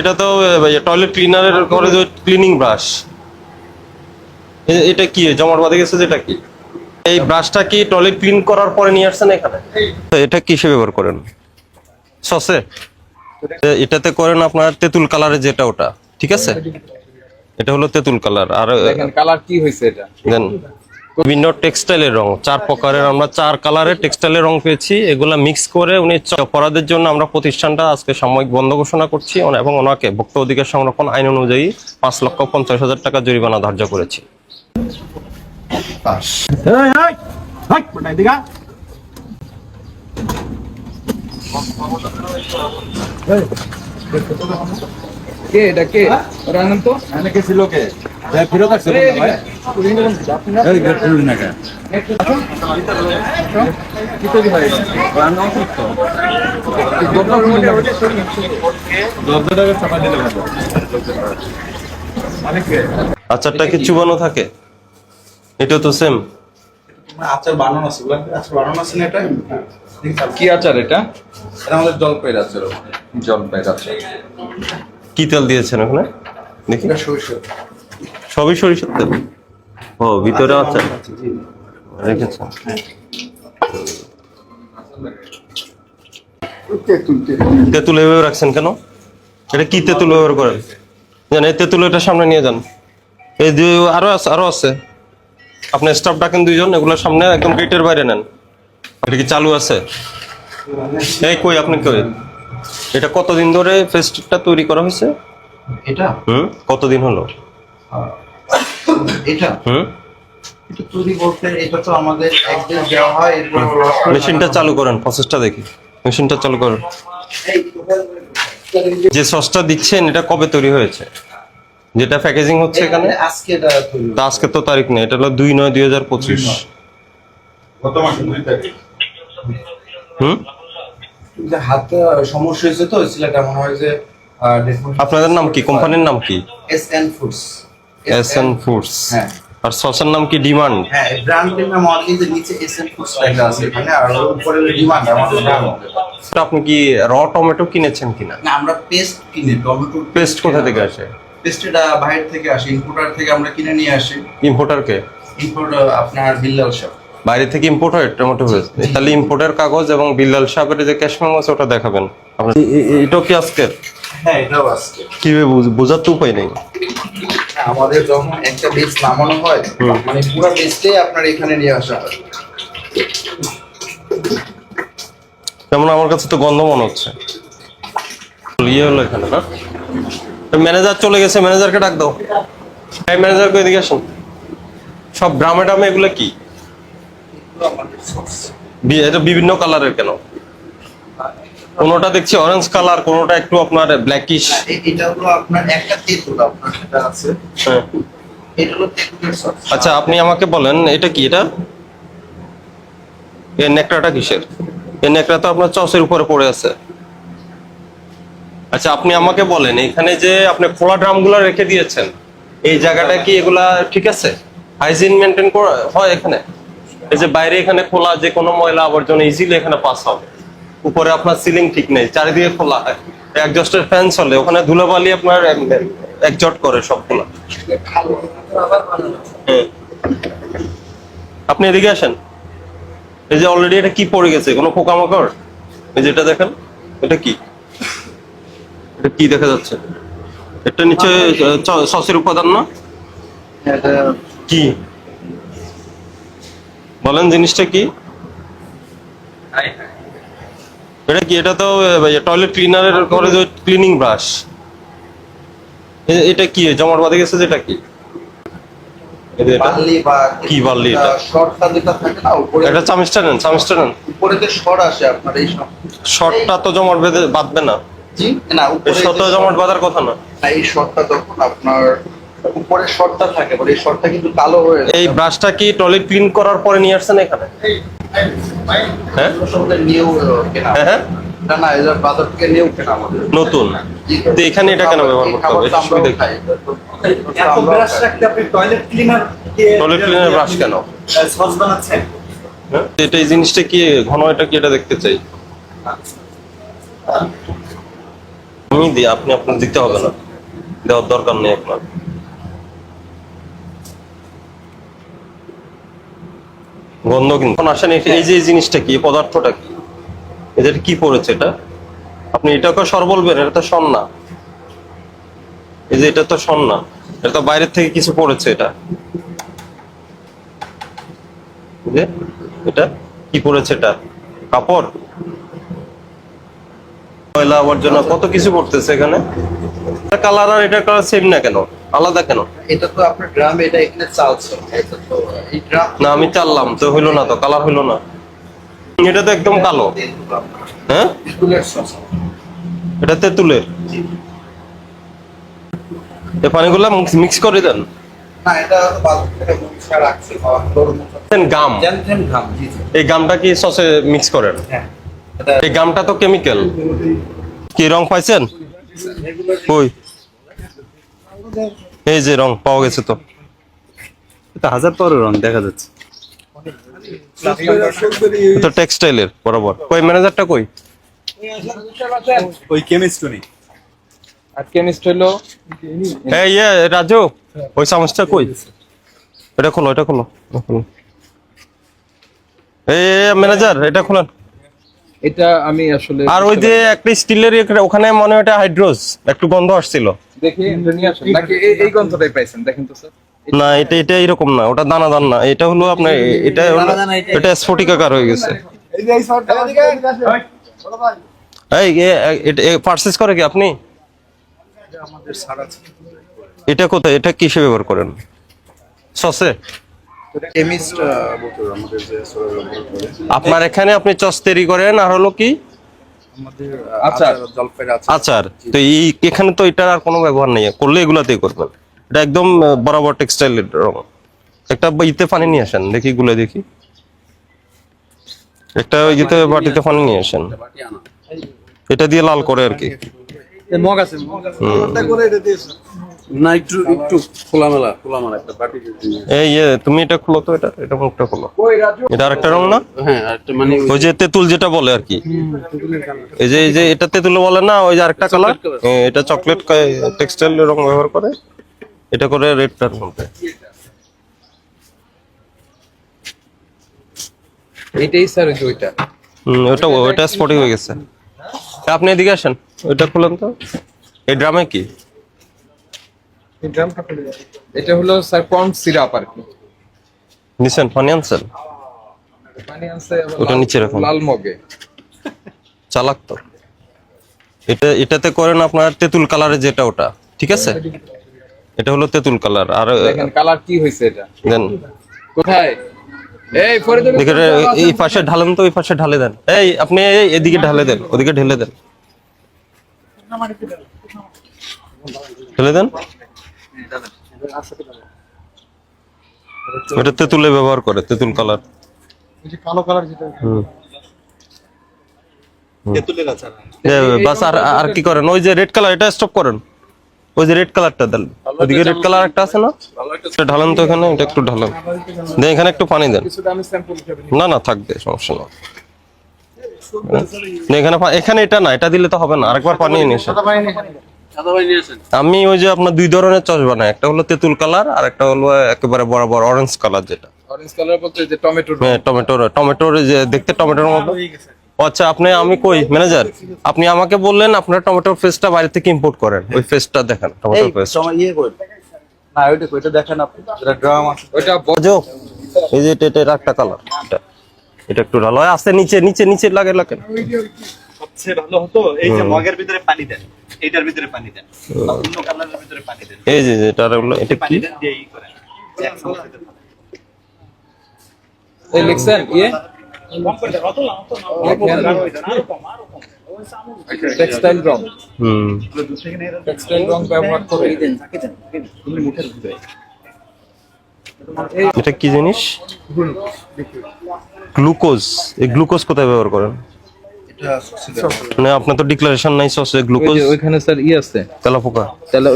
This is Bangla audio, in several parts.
এটা তো টয়লেট ক্লিনারের করে যে ক্লিনিং ব্রাশ এটা কি? জমাট বাঁধে গেছে যেটা কি? এই ব্রাশটা কি টয়লেট ক্লিন করার পরে নিয়ে আসছেন এখানে? তো এটা কিসে ব্যবহার করেন? সসে? এটাতে করেন আপনার তেঁতুল কালারের যেটা ওটা ঠিক আছে? এটা হলো তেঁতুল কালার আর কালার কি হয়েছে এটা? দেন। বিভিন্ন টেক্সটাইলের রং চার প্রকারের। আমরা চার কালারের টেক্সটাইলের রং পেয়েছি। এগুলা মিক্স করে উনি অপরাধের জন্য আমরা প্রতিষ্ঠানটা আজকে সাময়িক বন্ধ ঘোষণা করছি। ওনা- এবং ওনাকে ভোক্তা অধিকার সংরক্ষণ আইন অনুযায়ী পাঁচ লক্ষ পঞ্চাশ হাজার টাকা জরিমানা ধার্য করেছি। এই কে এটা কে? ওরা তো? এনেকে ছিল কে? ভাই ফেরত আসছে ভাই। এই গেট খুলুন না কি হয় চাপা দিলে ভালো আচারটা কি চুবানো থাকে? এটা তো সেম আচার বানানো আছে। আচার বানানো আছে না এটা? কি আচার এটা? এটা আমাদের জলপাইয়ের আচার। জলপাইয়ের আচার। কি তেল দিয়েছেন ওখানে? দেখি। সবই সরিষার তেল? ও ভিতরে আচার রেখেছেন। তেঁতুল এভাবে রাখছেন কেন? এটা কি তেঁতুল ব্যবহার করেন? জান এই তেঁতুল এটা সামনে নিয়ে যান। এই যে আরও আছে আরও আছে। আপনি স্টাফ ডাকেন দুইজন এগুলোর সামনে একদম গেটের বাইরে নেন। এটা কি চালু আছে? এই কই আপনি কই? এটা কতদিন ধরে ফেস্টটা তৈরি করা হয়েছে? এটা? হুম? কতদিন হলো? এটা? হুম? এটা তৈরি করতে এটা তো আমাদের একদিন দেওয়া হয় এরপর মেশিনটা চালু করেন প্রসেসটা দেখি। মেশিনটা চালু করেন। যে সসটা দিচ্ছেন এটা কবে তৈরি হয়েছে? যেটা প্যাকেজিং হচ্ছে এখানে? আজকে এটা তৈরি তা আজকে তো তারিখ নেই এটা হলো দুই নয় দুই হাজার পঁচিশ। গত মাসে দুই তারিখ। হুম? হাতে সমস্যা হয়েছে তো সিলেট এমন হয় যে আপনাদের নাম কি? কোম্পানির নাম কি? S N foods S N foods হ্যাঁ। আর সসের নাম কি? ডিমান্ড হ্যাঁ ব্র্যান্ডের নাম যে নিচে এস এন ফুডস লেখা আছে এখানে আর উপরে ডিমান্ড আমাদের brand। আপনি কি র টমেটো কিনেছেন কিনা? না আমরা পেস্ট কিনি টমেটো পেস্ট কোথা থেকে আসে? পেস্ট এটা বাইরে থেকে আসে ইম্পোর্টার থেকে আমরা কিনে নিয়ে আসি। ইম্পোর্টারকে ইম্পোর্ট আপনার বিল্লাল শপ বাইরে থেকে ইম্পোর্ট হয় টমেটো পেস্ট তাহলে ইম্পোর্টের কাগজ এবং বিল্লাল সাহেবের যে ক্যাশ মেমো আছে ওটা দেখাবেন। আপনার এ- এটাও কি আজকের? হ্যাঁ এটাও আজকে। কীভাবে বোঝার তো উপায় নেই। হ্যাঁ, আমাদের যখন একটা বেস নামানো হয় মানে পুরো বেসটাই আপনার এখানে নিয়ে আসা হয়। যেমন আমার কাছে তো গন্ধ মনে হচ্ছে। ইয়ে হলো এখানে না? ম্যানেজার চলে গেছে ম্যানেজারকে ডাক দাও। ম্যানেজারকে এদিকে আসুন। সব গ্রামে টামে এগুলো কি? এটা বিভিন্ন কালারের কেন? কোনোটা দেখছি অরেঞ্জ কালার কোনোটা একটু আপনার ব্ল্যাকিশ এটা হলো আপনার একটা তেঁতুল আপনার সেটা আছে। এটা হলো তেঁতুলের সস। আচ্ছা আপনি আমাকে বলেন এটা কি এটা? এই নেকড়াটা কিসের? এই নেকড়া তো আপনার চসের উপরে পড়ে আছে। আচ্ছা আপনি আমাকে বলেন এখানে যে আপনি খোলা ড্রামগুলো রেখে দিয়েছেন এই জায়গাটা কি এগুলা ঠিক আছে? হাইজিন মেনটেন করা হয় এখানে? এই যে বাইরে এখানে খোলা যে কোনো ময়লা আবর্জনা ইজিলি এখানে পাস হবে। উপরে আপনার সিলিং ঠিক নেই চারিদিকে খোলা হয় একজস্টের ফ্যান চলে ওখানে ধুলোবালি আপনার একজট করে সবগুলা। হ্যাঁ। আপনি এদিকে আসেন। এই যে অলরেডি এটা কি পড়ে গেছে? কোনো পোকামাকড়? এই যে এটা দেখেন এটা কি? এটা কি দেখা যাচ্ছে? এটা নিচে সসের উপাদান না? কি? বলেন জিনিসটা কি? এটা কি এটা তো টয়লেট ক্লিনারের করে যে ক্লিনিং ব্রাশ এটা কি জমাট বাঁধে গেছে যেটা কি? কি বার্লি এটা? শর্টটা যেটা থাকে না উপরে এটা চামিচটা নেন চামিচটা নেন। উপরে যে শর্ট আসে আপনার এই শর্টটা তো জমাট বেঁধে বাঁধবে না। জি না উপরে শর্ট জমাট বাঁধার কথা না। এই শর্টটা আপনার উপরে শর্টটা থাকে মানে এই শর্টটা কিন্তু কালো হয়ে যায় এই ব্রাশটা কি টয়লেট ক্লিন করার পরে নিয়ে আসছেন এখানে? হ্যাঁ? নিউ কেনা। হ্যাঁ হ্যাঁ? না না এদের বাজার নিউ কেনা আমাদের। নতুন? তো এখানে এটা কেন ব্যবহার করতে হবে? সুবিধা কি? এত ব্রাশ রাখতে আপনি toilet cleaner toilet cleaner brush কেন? সস বানাচ্ছেন? হ্যাঁ? এটা এই জিনিসটা কি ঘন এটা কি এটা দেখতে চাই? আমি দিই আপনি আপনার দিতে হবে না। দেওয়ার দরকার নেই আপনার। গন্ধ কিন্তু। আসেন এই- যে জিনিসটা কি পদার্থটা কি? এদের কি পড়েছে এটা? আপনি এটাকে সর বলবেন এটা তো সর না। এই যে এটা তো সর না এটা তো বাইরের থেকে কিছু পড়েছে এটা। যে, এটা কি পড়েছে এটা? কাপড়? ময়লা আবর্জনা কত কিছু পড়তেছে এখানে? কালার আর এটা কালার সেম না কেন? আলাদা কেন? এটা তো আপনার ড্রাম এটা এখানে চালছে। এটা তো এই ড্রাম না আমি চাললাম তো হইল না তো কালার হইল না। এটা তো একদম কালো। হ্যাঁ? এটা তেঁতুলের। এই পানিগুলা মিক্স করে দেন। গাম। এই গামটা কি সসে মিক্স করেন? হ্যাঁ। এই গামটা তো কেমিক্যাল কি রং পাইছেন? কই? এই যে রং পাওয়া গেছে তো। এটা হাজার পরের রং দেখা যাচ্ছে। এটা টেক্সটাইলের বরাবর। কই ম্যানেজারটা কই? ওই কেমিস্ট্রি আর কেমিস্ট হলো এই ইয়ে রাজু ওই চামচটা কই? এটা খোলো এটা খোলো। এই ম্যানেজার এটা খোলেন এটা আমি আসলে আর ওই যে একটা স্টিলের ওখানে মনে হয় এটা হাইড্রোস একটু গন্ধ আসছিল। দেখি নিয়ে আসেন। নাকি এই- এই গন্ধটাই পাইছেন? দেখেন তো স্যার। না এটা এটা এরকম না ওটা দানা দান না এটা হলো আপনার এটা হলো এটা স্ফটিকাকার হয়ে গেছে। এই পার্সেস করে কি আপনি? এটা কোথায়? এটা কিসে ব্যবহার করেন? সসে? আপনার এখানে আপনি চস তৈরি করেন আর হলো কি? আচ্ছা জলপাইয়ের আছে আচার। তো এই এখানে তো এটার আর কোনো ব্যবহার নেই। করলে এগুলাতেই করবেন। এটা একদম বরাবর টেক্সটাইল রং। একটা ইতে পানি নিয়ে আসেন। দেখি গুলে দেখি। একটা ওই ইতে বাটিতে পানি নিয়ে আসেন। এটা দিয়ে লাল করে আর কি। মগ আছে হুম। না একটু একটু খোলামেলা খোলামেলা একটা বাটি এই ইয়ে তুমি এটা খুলো তো এটা এটা মুখটা খুলো। এটা আরেকটা রং না? হ্যাঁ একটা মানে ওই যে তেঁতুল যেটা বলে আর কি। এই যে এই যে এটা তেঁতুল বলে না ওই যে আরেকটা কালার এটা চকলেট টেক্সটাইল রং ব্যবহার করে। এটা করে রেডটার মধ্যে। এইটাই স্যার ওইটা। হুম ওটা ওটা স্পটিং হয়ে গেছে। আপনি এদিকে আসেন। ওইটা খুলেন তো। এই ড্রামে কি? এটা হলো স্যার কর্ন সিরাপ আর কি। নিছেন পানি আনছেন? পানি আনছে ওটা নিচে রাখুন। লাল মগে। চালাক তো। এটা এটাতে করেন আপনার তেঁতুল কালারের যেটা ওটা ঠিক আছে? এটা হলো তেঁতুল কালার আর দেখেন কালার কি হয়েছে এটা। দেন। কোথায়? এই ফরিদুল দেখে এই পাশে ঢালেন তো ওই পাশে ঢালে দেন। এই আপনি এই এদিকে ঢালে দেন ওদিকে ঢেলে দেন। ঢেলে দেন? এটা তেঁতুলে ব্যবহার করে তেঁতুল কালার। কালো কালার যেটা বাস আর আর কি করেন? ওই যে রেড কালার এটা স্টপ করেন। ওই যে রেড কালারটা দেন। ওদিকে রেড কালার একটা আছে না? ঢালেন তো এখানে এটা একটু ঢালেন। দেন এখানে একটু পানি দেন। না না থাকবে সমস্যা না না, এখানে এখানে এটা না এটা দিলে তো হবে না আরেকবার পানি নিয়ে আমি ওই যে আপনার দুই ধরনের চস বানাই একটা হলো তেঁতুল কালার আর একটা হলো একেবারে বরাবর অরেঞ্জ কালার যেটা। অরেঞ্জ কালার বলতে যে টমেটো হ্যাঁ টমেটোর টমেটোর যে দেখতে টমেটোর মতো। আচ্ছা আপনি আমি কই ম্যানেজার? আপনি আমাকে বললেন আপনার পেস্টটা বাইরে থেকে ইম্পোর্ট করেন। ওই পেস্টটা দেখেন টমেটোর পেস্ট ইয়ে করে না ওইটা ওইটা দেখেন আপনি। যেটা ড্রাম আছে। ওইটা ব- এই যে এটা এটা একটা কালার এটা এটা একটু ভালো হয়। আস্তে নিচে নিচে নিচে লাগে লাগে সবচেয়ে ভালো হতো এই যে মগের ভিতরে পানি দেন এইটার ভিতরে পানি দেন অন্য কালারের ভিতরে পানি দেন। এই যে যে, এটা হলো এটা পানি কি? দেন দিয়ে ই করেন এক চামচ দিতে পারেন। এই লিখছেন ইয়ে? টেক্সটাইল রং। হুম। টেক্সটাইল রং ব্যবহার করে এটা কি জিনিস? গ্লুকোজ। এই গ্লুকোজ কোথায় ব্যবহার করেন? মানে আপনার তো ডিক্লারেশন নাই সসে গ্লুকোজ ওইখানে স্যার ই আছে। তেলাপোকা।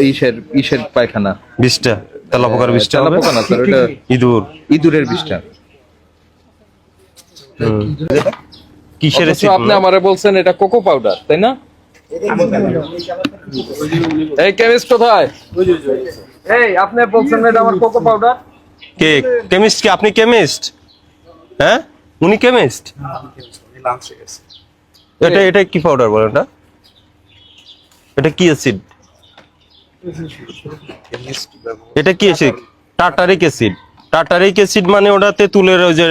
ওই ইসের ইসের পায়খানা। বিষটা তেলাপোকার বিষটা হবে? তেলাপোকা না স্যার ওটা ইঁদুর। ইঁদুরের বিষটা কিসের আপনি আমারে বলছেন এটা কোকো পাউডার তাই না? এই কেমিস্ট কোথায়? এই আপনি বলছেন এটা আমার কোকো পাউডার কে? কেমিস্ট কি? আপনি কেমিস্ট হ্যাঁ? উনি কেমিস্ট এটা এটা কি পাউডার বলেন এটা? এটা কি অ্যাসিড এটা কি acid tartaric acid tartaric acid মানে ওটা তেঁতুলের ওই যে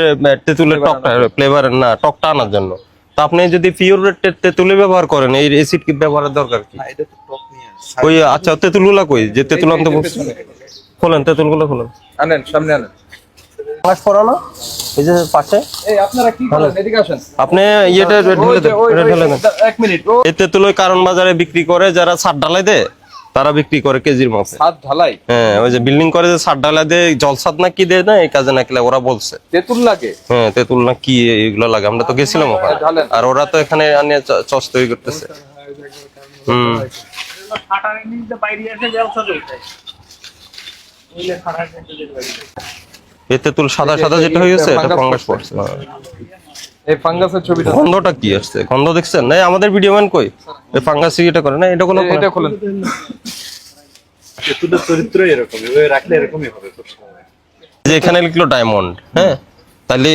তেঁতুলের টকটা ফ্লেভার না টকটা আনার জন্য। তো আপনি যদি পিওর তেঁতুলে ব্যবহার করেন এই অ্যাসিড কি ব্যবহারের দরকার কি? ওই আচ্ছা তেঁতুলগুলা কই? যে তেঁতুল আনতে খোলেন তেঁতুলগুলো খোলেন। আনেন সামনে আনেন। পাঁচ পড়ানো এই যে পাশে। এই আপনারা কি করেন? এদিকে আসেন। আপনি ইয়েটা ঢেলে দেন ঢেলে দেন। এক মিনিট ও এই কারণ বাজারে বিক্রি করে যারা ছাদ ঢালাই দেয় তারা বিক্রি করে কেজির মাপে। ঢালাই? হ্যাঁ ওই যে বিল্ডিং করে যে ছাদ ঢালাই দেয় জলসাদ না কি দেয় না এই কাজে নাকি ওরা বলছে। তেঁতুল লাগে? হ্যাঁ তেঁতুল না কি এগুলো লাগে আমরা তো গেছিলাম ওখানে। ঢালেন। আর ওরা তো এখানে আনিয়ে চ- চস তৈরি করতেছে। হুম। এই তেঁতুল সাদা সাদা যেটা হয়ে গেছে এটা ফাঙ্গাস পড়ছে। এই ফাঙ্গাসের ছবিটা গন্ধটা কি আসছে? গন্ধ দেখছেন? না আমাদের ভিডিও ম্যান কই? এই ফাঙ্গাস এটা করে না? এটা কোনো এটা খোলেন। তেঁতুলের চরিত্র এরকম এভাবে রাখলে এরকমই হবে যে এখানে লিখলো ডায়মন্ড হ্যাঁ? তাহলে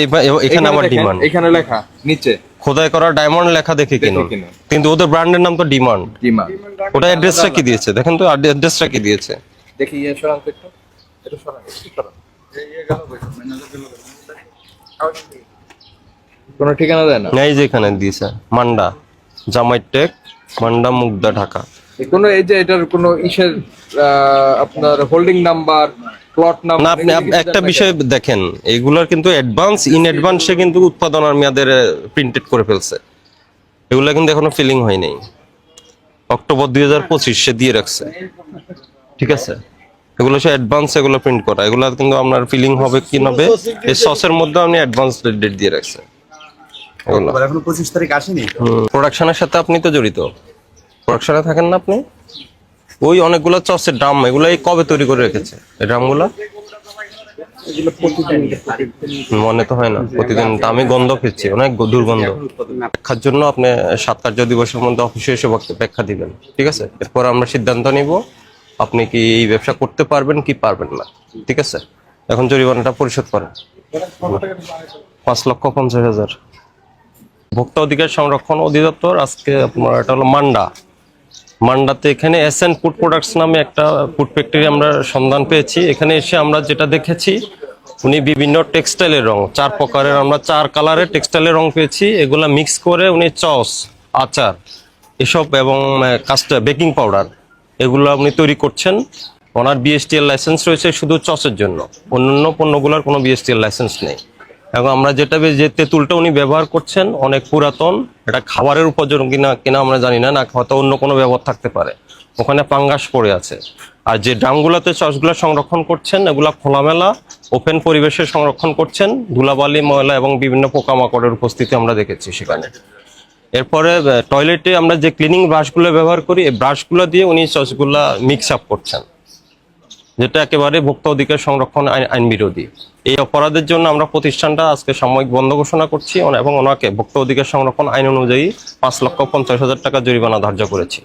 এখানে আবার দেখেন, ডিমান্ড এখানে লেখা নিচে। খোদাই করা ডায়মন্ড লেখা দেখে কিনো কিন্তু ওদের ব্র্যান্ডের নাম তো ডিমান্ড ডিমা ওটা অ্যাড্রেসটা কি দিয়েছে? দেখেন তো অ্যাড্রেসটা কি দিয়েছে? দেখি ইয়ে সরান তো একটু। এটা সরান। কোনো ঠিকানা দেয় না? এই যে এখানে দিয়েছে মান্ডা জামাই টেক মান্ডা মুগদা ঢাকা। কোনো এই যে এটার কোনো ইসের আপনার হোল্ডিং নাম্বার প্লট না নাম্বার আপনি একটা বিষয় দেখেন এগুলোর কিন্তু অ্যাডভান্স ইন অ্যাডভান্সে কিন্তু উৎপাদনের মেয়াদের প্রিন্টেড করে ফেলছে। এগুলো কিন্তু এখনও ফিলিং হয় নাই। অক্টোবর দুই হাজার পঁচিশ সে দিয়ে রাখছে। ঠিক আছে? এগুলো সে অ্যাডভান্স এগুলো প্রিন্ট করা। এগুলো কিন্তু আপনার ফিলিং হবে কি হবে এই সসের মধ্যে আপনি অ্যাডভান্স ডেট দিয়ে রাখছে এগুলো। এখনও পঁচিশ তারিখ আসেনি? প্রোডাকশনের সাথে আপনি তো জড়িত। প্রোডাকশনে থাকেন না আপনি? ওই অনেকগুলো চসের ড্রাম এগুলো কবে তৈরি করে রেখেছে? এই ড্রামগুলো মনে তো হয় না প্রতিদিন আমি গন্ধ পেয়েছি অনেক দুর্গন্ধ। ব্যাখ্যার জন্য আপনি সাত কার্য দিবসের মধ্যে অফিসে এসে ব্যাখ্যা দিবেন ঠিক আছে? এরপর আমরা সিদ্ধান্ত নিব আপনি কি এই ব্যবসা করতে পারবেন কি পারবেন না? ঠিক আছে? এখন জরিমানাটা পরিশোধ করেন। পাঁচ লক্ষ পঞ্চাশ হাজার। ভোক্তা অধিকার সংরক্ষণ অধিদপ্তর, আজকে আপনার এটা হলো মান্ডা। মান্ডাতে এখানে এস এন ফুড প্রোডাক্টস নামে একটা ফুড ফ্যাক্টরি আমরা সন্ধান পেয়েছি। এখানে এসে আমরা যেটা দেখেছি, উনি বিভিন্ন টেক্সটাইলের রং, চার প্রকারের আমরা চার কালারের টেক্সটাইলের রং পেয়েছি। এগুলা মিক্স করে উনি চস, আচার, এসব এবং কাস্টা বেকিং পাউডার এগুলো আপনি তৈরি করছেন। ওনার বিএসটিএল লাইসেন্স রয়েছে শুধু চসের জন্য। অন্যান্য পণ্যগুলোর কোনো বিএসটিএল লাইসেন্স নেই। এবং আমরা যেটা যে তেঁতুলটা উনি ব্যবহার করছেন, অনেক পুরাতন, এটা খাবারের উপযোগী কিনা কিনা আমরা জানি না না হয়তো অন্য কোনো ব্যবহার থাকতে পারে। ওখানে পাঙ্গাস পড়ে আছে। আর যে ড্রামগুলোতে চসগুলো সংরক্ষণ করছেন, এগুলা খোলামেলা ওপেন পরিবেশে সংরক্ষণ করছেন। ধুলাবালি, ময়লা এবং বিভিন্ন পোকামাকড়ের উপস্থিতি আমরা দেখেছি সেখানে। এরপরে টয়লেটে আমরা যে ক্লিনিং ব্রাশগুলো ব্যবহার করি, এই ব্রাশগুলো দিয়ে উনি সসগুলা মিক্স আপ করছেন। যেটা একেবারে ভোক্তা অধিকার সংরক্ষণ আইন বিরোধী। এই অপরাধের জন্য আমরা প্রতিষ্ঠানটা আজকে সাময়িক বন্ধ ঘোষণা করছি এবং ওনাকে ভোক্তা অধিকার সংরক্ষণ আইন অনুযায়ী পাঁচ লক্ষ পঞ্চাশ হাজার টাকা জরিমানা ধার্য করেছি।